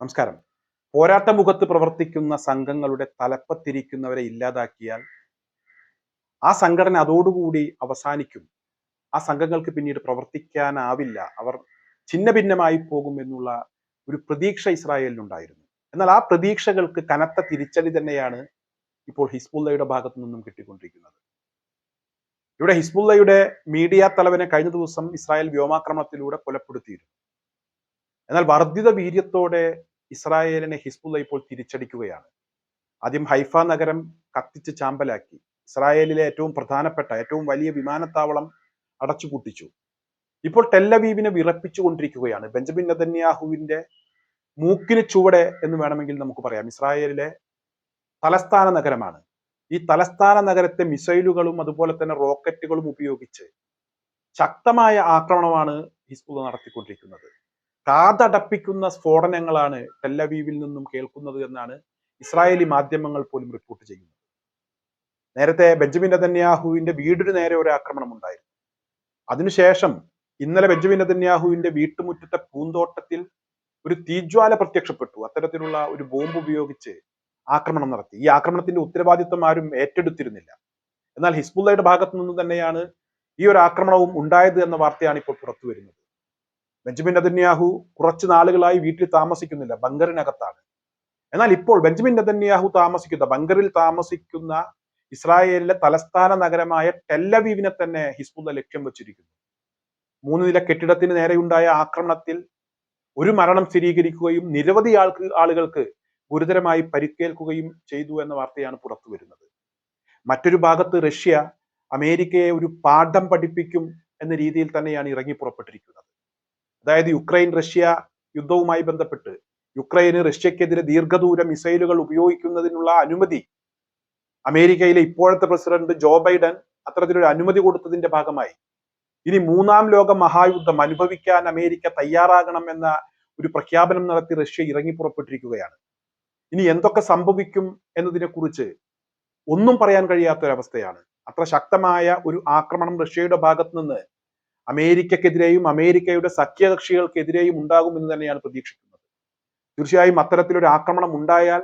നമസ്കാരം. പോരാട്ട മുഖത്ത് പ്രവർത്തിക്കുന്ന സംഘങ്ങളുടെ തലപ്പത്തിരിക്കുന്നവരെ ഇല്ലാതാക്കിയാൽ ആ സംഘടന അതോടുകൂടി അവസാനിക്കും. ആ സംഘങ്ങൾക്ക് പിന്നീട് പ്രവർത്തിക്കാനാവില്ല. അവർ ഛിന്ന ഭിന്നമായി പോകും എന്നുള്ള ഒരു പ്രതീക്ഷ ഇസ്രായേലിനുണ്ടായിരുന്നു. എന്നാൽ ആ പ്രതീക്ഷകൾക്ക് കനത്ത തിരിച്ചടി തന്നെയാണ് ഇപ്പോൾ ഹിസ്ബുല്ലയുടെ ഭാഗത്തു നിന്നും കിട്ടിക്കൊണ്ടിരിക്കുന്നത്. ഇവിടെ ഹിസ്ബുല്ലയുടെ മീഡിയ തലവനെ കഴിഞ്ഞ ദിവസം ഇസ്രായേൽ വ്യോമാക്രമണത്തിലൂടെ കൊലപ്പെടുത്തിയിരുന്നു. എന്നാൽ വർദ്ധിത വീര്യത്തോടെ ഇസ്രായേലിനെ ഹിസ്ബുല്ല ഇപ്പോൾ തിരിച്ചടിക്കുകയാണ്. ആദ്യം ഹൈഫ നഗരം കത്തിച്ച് ചാമ്പലാക്കി. ഇസ്രായേലിലെ ഏറ്റവും പ്രധാനപ്പെട്ട ഏറ്റവും വലിയ വിമാനത്താവളം അടച്ചുപൂട്ടിച്ചു. ഇപ്പോൾ ടെല്ലവീവിനെ വിറപ്പിച്ചുകൊണ്ടിരിക്കുകയാണ്. ബെഞ്ചമിൻ നദന്യാഹുവിന്റെ മൂക്കിന് ചുവടെ എന്ന് വേണമെങ്കിൽ നമുക്ക് പറയാം. ഇസ്രായേലിലെ തലസ്ഥാന നഗരമാണ്. ഈ തലസ്ഥാന നഗരത്തെ മിസൈലുകളും അതുപോലെ തന്നെ റോക്കറ്റുകളും ഉപയോഗിച്ച് ശക്തമായ ആക്രമണമാണ് ഹിസ്ബുള്ള നടത്തിക്കൊണ്ടിരിക്കുന്നത്. കാതടപ്പിക്കുന്ന സ്ഫോടനങ്ങളാണ് ടെല്ലവീവിൽ നിന്നും കേൾക്കുന്നത് എന്നാണ് ഇസ്രായേലി മാധ്യമങ്ങൾ പോലും റിപ്പോർട്ട് ചെയ്യുന്നത്. നേരത്തെ ബെഞ്ചമിൻ നെതന്യാഹുവിന്റെ വീടിന് നേരെ ഒരു ആക്രമണം ഉണ്ടായിരുന്നു അതിനുശേഷം ഇന്നലെ ബെഞ്ചമിൻ നെതന്യാഹുവിന്റെ വീട്ടുമുറ്റത്തെ പൂന്തോട്ടത്തിൽ ഒരു തീജ്വാല പ്രത്യക്ഷപ്പെട്ടു. അത്തരത്തിലുള്ള ഒരു ബോംബ് ഉപയോഗിച്ച് ആക്രമണം നടത്തി. ഈ ആക്രമണത്തിന്റെ ഉത്തരവാദിത്വം ആരും ഏറ്റെടുത്തിരുന്നില്ല. എന്നാൽ ഹിസ്ബുള്ളയുടെ ഭാഗത്തു നിന്ന് തന്നെയാണ് ഈ ഒരു ആക്രമണവും ഉണ്ടായത് എന്ന വാർത്തയാണ് ഇപ്പോൾ പുറത്തു വരുന്നത് ബെഞ്ചമിൻ നെതന്യാഹു കുറച്ചു നാളുകളായി വീട്ടിൽ താമസിക്കുന്നില്ല. ബങ്കറിനകത്താണ്. എന്നാൽ ഇപ്പോൾ ബെഞ്ചമിൻ നെതന്യാഹു താമസിക്കുന്ന ബങ്കറിൽ താമസിക്കുന്ന ഇസ്രായേലിലെ തലസ്ഥാന നഗരമായ ടെല്ലവീവിനെ തന്നെ ഹിസ്ബുള്ള ലക്ഷ്യം വെച്ചിരിക്കുന്നു. മൂന്ന് നില കെട്ടിടത്തിന് നേരെയുണ്ടായ ആക്രമണത്തിൽ ഒരു മരണം സ്ഥിരീകരിക്കുകയും നിരവധി ആൾക്ക് ആളുകൾക്ക് ഗുരുതരമായി പരിക്കേൽക്കുകയും ചെയ്തു എന്ന വാർത്തയാണ് പുറത്തു വരുന്നത്. മറ്റൊരു ഭാഗത്ത് റഷ്യ അമേരിക്കയെ ഒരു പാഠം പഠിപ്പിക്കും എന്ന രീതിയിൽ തന്നെയാണ് ഇറങ്ങി പുറപ്പെട്ടിരിക്കുന്നത്. അതായത് യുക്രൈൻ റഷ്യ യുദ്ധവുമായി ബന്ധപ്പെട്ട് യുക്രൈന് റഷ്യക്കെതിരെ ദീർഘദൂര മിസൈലുകൾ ഉപയോഗിക്കുന്നതിനുള്ള അനുമതി അമേരിക്കയിലെ ഇപ്പോഴത്തെ പ്രസിഡന്റ് ജോ ബൈഡൻ അത്തരത്തിലൊരു അനുമതി കൊടുത്തതിന്റെ ഭാഗമായി. ഇനി മൂന്നാം ലോക മഹായുദ്ധം അനുഭവിക്കാൻ അമേരിക്ക തയ്യാറാകണം എന്ന ഒരു പ്രഖ്യാപനം നടത്തി റഷ്യ ഇറങ്ങി പുറപ്പെട്ടിരിക്കുകയാണ്. ഇനി എന്തൊക്കെ സംഭവിക്കും എന്നതിനെ കുറിച്ച് ഒന്നും പറയാൻ കഴിയാത്ത ഒരവസ്ഥയാണ് അത്ര ശക്തമായ ഒരു ആക്രമണം റഷ്യയുടെ ഭാഗത്ത് നിന്ന് അമേരിക്കക്കെതിരെയും അമേരിക്കയുടെ സഖ്യകക്ഷികൾക്കെതിരെയും ഉണ്ടാകുമെന്ന് തന്നെയാണ് പ്രതീക്ഷിക്കുന്നത്. തീർച്ചയായും അത്തരത്തിലൊരു ആക്രമണം ഉണ്ടായാൽ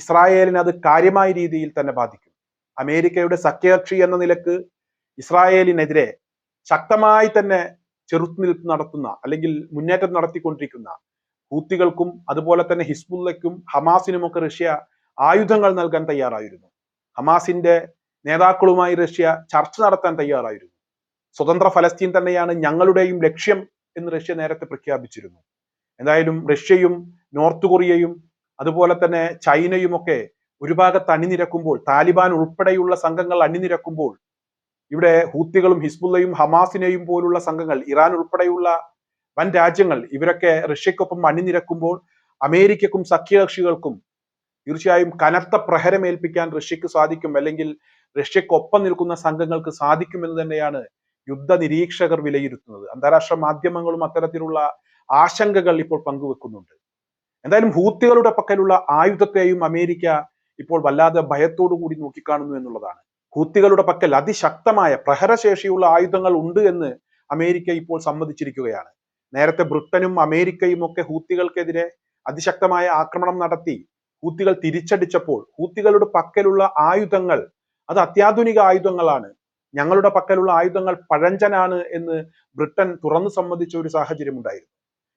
ഇസ്രായേലിന് അത് കാര്യമായ രീതിയിൽ തന്നെ ബാധിക്കും. അമേരിക്കയുടെ സഖ്യകക്ഷി എന്ന നിലയ്ക്ക് ഇസ്രായേലിനെതിരെ ശക്തമായി തന്നെ ചെറുത്തുനിൽപ്പ് നടത്തുന്ന അല്ലെങ്കിൽ മുന്നേറ്റം നടത്തിക്കൊണ്ടിരിക്കുന്ന ഹൂത്തികൾക്കും അതുപോലെ തന്നെ ഹിസ്ബുള്ളയ്ക്കും ഹമാസിനുമൊക്കെ റഷ്യ ആയുധങ്ങൾ നൽകാൻ തയ്യാറായിരുന്നു. ഹമാസിന്റെ നേതാക്കളുമായി റഷ്യ ചർച്ച നടത്താൻ തയ്യാറായിരുന്നു. സ്വതന്ത്ര ഫലസ്തീൻ തന്നെയാണ് ഞങ്ങളുടെയും ലക്ഷ്യം എന്ന് റഷ്യ നേരത്തെ പ്രഖ്യാപിച്ചിരുന്നു. എന്തായാലും റഷ്യയും നോർത്ത് കൊറിയയും അതുപോലെ തന്നെ ചൈനയും ഒക്കെ ഒരു ഭാഗത്ത് അണിനിരക്കുമ്പോൾ താലിബാൻ ഉൾപ്പെടെയുള്ള സംഘങ്ങൾ അണിനിരക്കുമ്പോൾ ഇവിടെ ഹൂത്തികളും ഹിസ്ബുള്ളയും ഹമാസിനെയും പോലുള്ള സംഘങ്ങൾ ഇറാൻ ഉൾപ്പെടെയുള്ള വൻ രാജ്യങ്ങൾ ഇവരൊക്കെ റഷ്യക്കൊപ്പം അണിനിരക്കുമ്പോൾ അമേരിക്കക്കും സഖ്യകക്ഷികൾക്കും തീർച്ചയായും കനത്ത പ്രഹരമേൽപ്പിക്കാൻ റഷ്യക്ക് സാധിക്കും അല്ലെങ്കിൽ റഷ്യക്കൊപ്പം നിൽക്കുന്ന സംഘങ്ങൾക്ക് സാധിക്കുമെന്ന് തന്നെയാണ് യുദ്ധ നിരീക്ഷകർ വിലയിരുത്തുന്നത്. അന്താരാഷ്ട്ര മാധ്യമങ്ങളും അത്തരത്തിലുള്ള ആശങ്കകൾ ഇപ്പോൾ പങ്കുവെക്കുന്നുണ്ട്. എന്തായാലും ഹൂത്തികളുടെ പക്കലുള്ള ആയുധത്തെയും അമേരിക്ക ഇപ്പോൾ വല്ലാതെ ഭയത്തോടു കൂടി നോക്കിക്കാണുന്നു എന്നുള്ളതാണ്. ഹൂത്തികളുടെ പക്കൽ അതിശക്തമായ പ്രഹരശേഷിയുള്ള ആയുധങ്ങൾ ഉണ്ട് എന്ന് അമേരിക്ക ഇപ്പോൾ സമ്മതിച്ചിരിക്കുകയാണ്. നേരത്തെ ബ്രിട്ടനും അമേരിക്കയും ഒക്കെ ഹൂത്തികൾക്കെതിരെ അതിശക്തമായ ആക്രമണം നടത്തി ഹൂത്തികൾ തിരിച്ചടിച്ചപ്പോൾ ഹൂത്തികളുടെ പക്കലുള്ള ആയുധങ്ങൾ അത് അത്യാധുനിക ആയുധങ്ങളാണ്. ഞങ്ങളുടെ പക്കലുള്ള ആയുധങ്ങൾ പഴഞ്ചനാണ് എന്ന് ബ്രിട്ടൻ തുറന്നു സമ്മതിച്ച ഒരു സാഹചര്യം ഉണ്ടായിരുന്നു.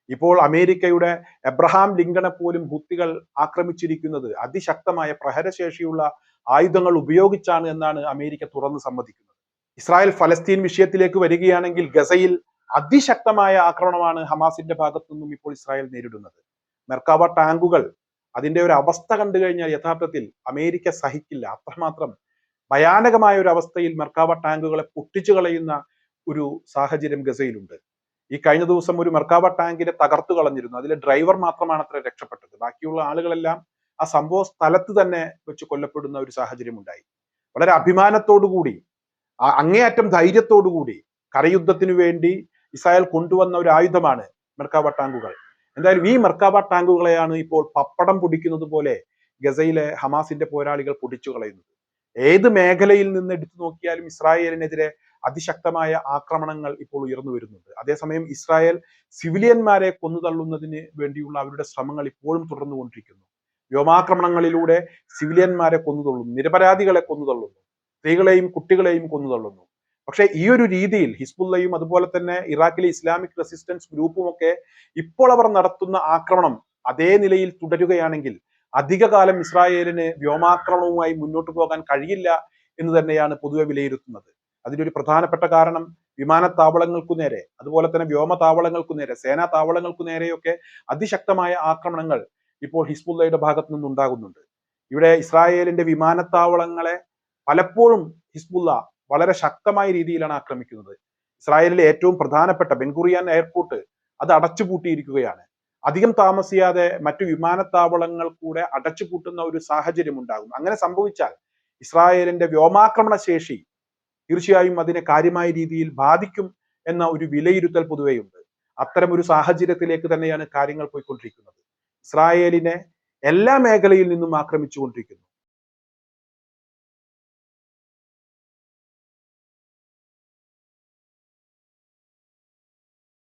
ഇപ്പോൾ അമേരിക്കയുടെ എബ്രഹാം ലിങ്കണെ പോലും ഹുത്തികൾ ആക്രമിച്ചിരിക്കുന്നത് അതിശക്തമായ പ്രഹരശേഷിയുള്ള ആയുധങ്ങൾ ഉപയോഗിച്ചാണ് എന്നാണ് അമേരിക്ക തുറന്നു സമ്മതിക്കുന്നത്. ഇസ്രായേൽ ഫലസ്തീൻ വിഷയത്തിലേക്ക് വരികയാണെങ്കിൽ ഗസയിൽ അതിശക്തമായ ആക്രമണമാണ് ഹമാസിന്റെ ഭാഗത്തു നിന്നും ഇപ്പോൾ ഇസ്രായേൽ നേരിടുന്നത്. മെർക്കാവ ടാങ്കുകൾ അതിന്റെ ഒരു അവസ്ഥ കണ്ടു കഴിഞ്ഞാൽ യഥാർത്ഥത്തിൽ അമേരിക്ക സഹിക്കില്ല. അത്രമാത്രം ഭയാനകമായ ഒരു അവസ്ഥയിൽ മെർക്കാവ ടാങ്കുകളെ പൊട്ടിച്ചു കളയുന്ന ഒരു സാഹചര്യം ഗസയിലുണ്ട്. ഈ കഴിഞ്ഞ ദിവസം ഒരു മെർക്കാവ ടാങ്കിനെ തകർത്തു കളഞ്ഞിരുന്നു. അതിലെ ഡ്രൈവർ മാത്രമാണ് അത്ര രക്ഷപ്പെട്ടത്. ബാക്കിയുള്ള ആളുകളെല്ലാം ആ സംഭവ സ്ഥലത്ത് തന്നെ വെച്ച് കൊല്ലപ്പെടുന്ന ഒരു സാഹചര്യം ഉണ്ടായി വളരെ അഭിമാനത്തോടു കൂടി അങ്ങേയറ്റം ധൈര്യത്തോടു കൂടി കരയുദ്ധത്തിനു വേണ്ടി ഇസ്രായേൽ കൊണ്ടുവന്ന ഒരു ആയുധമാണ് മെർക്കാവ ടാങ്കുകൾ. എന്തായാലും ഈ മെർക്കാവ ടാങ്കുകളെയാണ് ഇപ്പോൾ പപ്പടം പൊടിക്കുന്നത് പോലെ ഗസയിലെ ഹമാസിന്റെ പോരാളികൾ പൊടിച്ചു കളയുന്നത്. ഏത് മേഖലയിൽ നിന്ന് എടുത്തു നോക്കിയാലും ഇസ്രായേലിനെതിരെ അതിശക്തമായ ആക്രമണങ്ങൾ ഇപ്പോൾ ഉയർന്നു വരുന്നുണ്ട്. അതേസമയം ഇസ്രായേൽ സിവിലിയന്മാരെ കൊന്നുതള്ളുന്നതിന് വേണ്ടിയുള്ള അവരുടെ ശ്രമങ്ങൾ ഇപ്പോഴും തുടർന്നുകൊണ്ടിരിക്കുന്നു. വ്യോമാക്രമണങ്ങളിലൂടെ സിവിലിയന്മാരെ കൊന്നുതള്ളുന്നു നിരപരാധികളെ കൊന്നു തള്ളുന്നു സ്ത്രീകളെയും കുട്ടികളെയും കൊന്നു തള്ളുന്നു പക്ഷേ ഈ ഒരു രീതിയിൽ ഹിസ്ബുല്ലയും അതുപോലെ തന്നെ ഇറാഖിലെ ഇസ്ലാമിക് റെസിസ്റ്റൻസ് ഗ്രൂപ്പും ഒക്കെ ഇപ്പോൾ അവർ നടത്തുന്ന ആക്രമണം അതേ നിലയിൽ തുടരുകയാണെങ്കിൽ അധികകാലം ഇസ്രായേലിന് വ്യോമാക്രമണവുമായി മുന്നോട്ട് പോകാൻ കഴിയില്ല എന്ന് തന്നെയാണ് പൊതുവെ വിലയിരുത്തുന്നത്. അതിനൊരു പ്രധാനപ്പെട്ട കാരണം വിമാനത്താവളങ്ങൾക്കു നേരെ അതുപോലെ തന്നെ വ്യോമ താവളങ്ങൾക്കു നേരെ സേനാ താവളങ്ങൾക്കു നേരെയൊക്കെ അതിശക്തമായ ആക്രമണങ്ങൾ ഇപ്പോൾ ഹിസ്ബുല്ലയുടെ ഭാഗത്തു നിന്നുണ്ടാകുന്നുണ്ട്. ഇവിടെ ഇസ്രായേലിന്റെ വിമാനത്താവളങ്ങളെ പലപ്പോഴും ഹിസ്ബുല്ല വളരെ ശക്തമായ രീതിയിലാണ് ആക്രമിക്കുന്നത്. ഇസ്രായേലിലെ ഏറ്റവും പ്രധാനപ്പെട്ട ബെൻഗുറിയാൻ എയർപോർട്ട് അത് അടച്ചുപൂട്ടിയിരിക്കുകയാണ്. അധികം താമസിയാതെ മറ്റു വിമാനത്താവളങ്ങൾ കൂടെ അടച്ചുപൂട്ടുന്ന ഒരു സാഹചര്യം ഉണ്ടാകും. അങ്ങനെ സംഭവിച്ചാൽ ഇസ്രായേലിന്റെ വ്യോമാക്രമണ ശേഷി തീർച്ചയായും അതിനെ കാര്യമായ രീതിയിൽ ബാധിക്കും എന്ന ഒരു വിലയിരുത്തൽ പൊതുവെയുണ്ട് അത്തരം ഒരു സാഹചര്യത്തിലേക്ക് തന്നെയാണ് കാര്യങ്ങൾ പോയിക്കൊണ്ടിരിക്കുന്നത്. ഇസ്രായേലിനെ എല്ലാ മേഖലയിൽ നിന്നും ആക്രമിച്ചുകൊണ്ടിരിക്കുന്നു